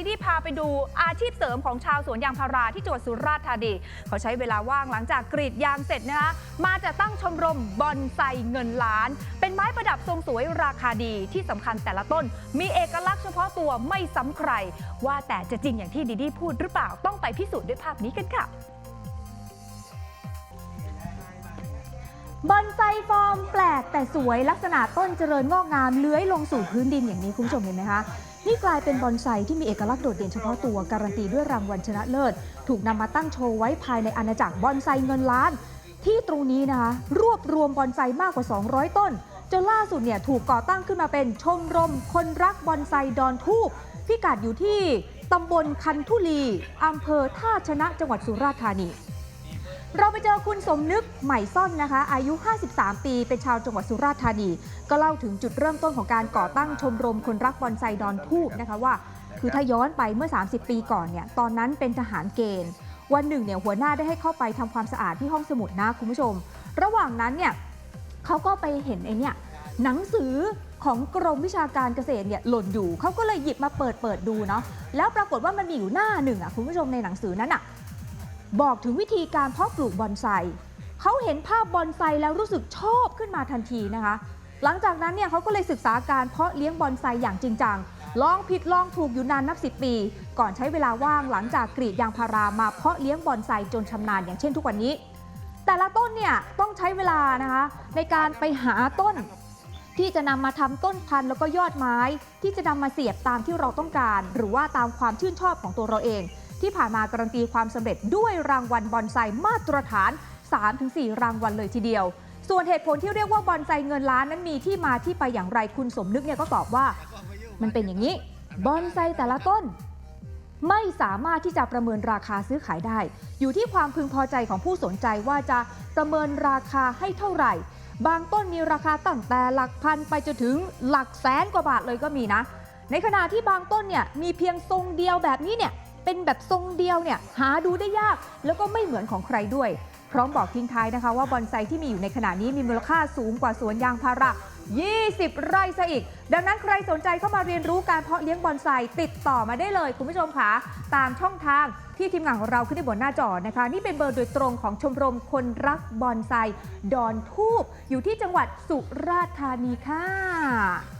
ดีดีพาไปดูอาชีพเสริมของชาวสวนยางพาราที่จังหวัดสุราษฎร์ธานีเขาใช้เวลาว่างหลังจากกรีดยางเสร็จนะคะมาจะตั้งชมรมบอนไซเงินล้าน เป็นไม้ประดับทรงสวยราคาดีที่สำคัญแต่ละต้น มีเอกลักษณ์เฉพาะตัวไม่ซ้ำใคร ว่าแต่จะจริงอย่างที่ดีดีพูดหรือเปล่าต้องไปพิสูจน์ด้วยภาพนี้กันค่ะบอนไซฟอร์มแปลกแต่สวยลักษณะต้นเจริญงอกงามเลื้อยลงสู่พื้นดินอย่างนี้คุณผู้ชมเห็นไหมคะ นี่กลายเป็นบอนไซที่มีเอกลักษณ์โดดเด่นเฉพาะตัวการันตีด้วยรางวัลชนะเลิศ ถูกนำมาตั้งโชว์ไว้ภายในอาณาจักรบอนไซเงินล้าน ที่ตรงนี้นะคะ รวบรวมบอนไซมากกว่า 200 ต้นจนล่าสุดเนี่ยถูกก่อตั้งขึ้นมาเป็นชมรมคนรักบอนไซดอนทูบพิกัดอยู่ที่ตำบลคันทุลีอำเภอท่าชนะจังหวัดสุราษฎร์ธานี เราไปเจอคุณสมนึกใหม่ซ่อนนะคะ อายุ 53 ปี เป็นชาวจังหวัดสุราษฎร์ธานี ก็เล่าถึงจุดเริ่มต้นของการก่อตั้งชมรมคนรักบอนไซดอนทูบนะคะว่า คือถ้าย้อนไปเมื่อ 30 ปีก่อนเนี่ย ตอนนั้นเป็นทหารเกณฑ์ วันหนึ่งเนี่ยหัวหน้าได้ให้เข้าไปทำความสะอาดที่ห้องสมุดนะคุณผู้ชม ระหว่างนั้นเนี่ยเขาก็ไปเห็นไอ้เนี่ยหนังสือของกรมวิชาการเกษตรเนี่ยหล่นอยู่เขาก็เลยหยิบมาเปิดเปิดดูเนาะแล้วปรากฏว่ามันมีอยู่หน้าหนึ่งอะคุณผู้ชมในหนังสือนั้นอะ บอกถึงวิธีการเพาะปลูกบอนไซเขาเห็นภาพบอนไซแล้วรู้สึกชอบขึ้นมาทันทีนะคะ หลังจากนั้นเนี่ยเขาก็เลยศึกษาการเพาะเลี้ยงบอนไซอย่างจริงจังลองผิดลองถูกอยู่นานนับ 10 ปี ก่อนใช้เวลาว่างหลังจากกรีดยางพารามาเพาะเลี้ยงบอนไซจนชำนาญอย่างเช่นทุกวันนี้ แต่ละต้นเนี่ยต้องใช้เวลานะคะในการไปหาต้น ที่จะนำมาทำต้นพันธุ์แล้วก็ยอดไม้ ที่จะนำมาเสียบตามที่เราต้องการ หรือว่าตามความชื่นชอบของตัวเราเอง ที่ผ่านมาการันตีความสำเร็จด้วยรางวัลบอนไซมาตรฐาน 3-4 รางวัลเลยทีเดียว ส่วนเหตุผลที่เรียกว่าบอนไซเงินล้านนั้นมีที่มาที่ไปอย่างไรคุณสมนึกเนี่ยก็ตอบว่า มันเป็นอย่างนี้บอนไซแต่ละต้น ไม่สามารถที่จะประเมินราคาซื้อขายได้ อยู่ที่ความพึงพอใจของผู้สนใจว่าจะประเมินราคาให้เท่าไหร่ บางต้นมีราคาตั้งแต่หลักพันไปจนถึงหลักแสนกว่าบาทเลยก็มีนะ ในขณะที่บางต้นเนี่ยมีเพียงทรงเดียวแบบนี้เนี่ย เป็นแบบทรงเดียวเนี่ยหาดูได้ยาก แล้วก็ไม่เหมือนของใครด้วย พร้อมบอกทิ้งท้ายนะคะ ว่าบอนไซที่มีอยู่ในขณะนี้มีมูลค่าสูงกว่าสวนยางพารา 20 ไร่ซะอีก ดังนั้นใครสนใจเข้ามาเรียนรู้การเพาะเลี้ยงบอนไซติดต่อมาได้เลย คุณผู้ชมค่ะตามช่องทางที่ทีมงานของเราขึ้นในบนหน้าจอนะคะ นี่เป็นเบอร์โดยตรงของชมรมคนรักบอนไซดอนทูบอยู่ที่จังหวัดสุราษฎร์ธานีค่ะ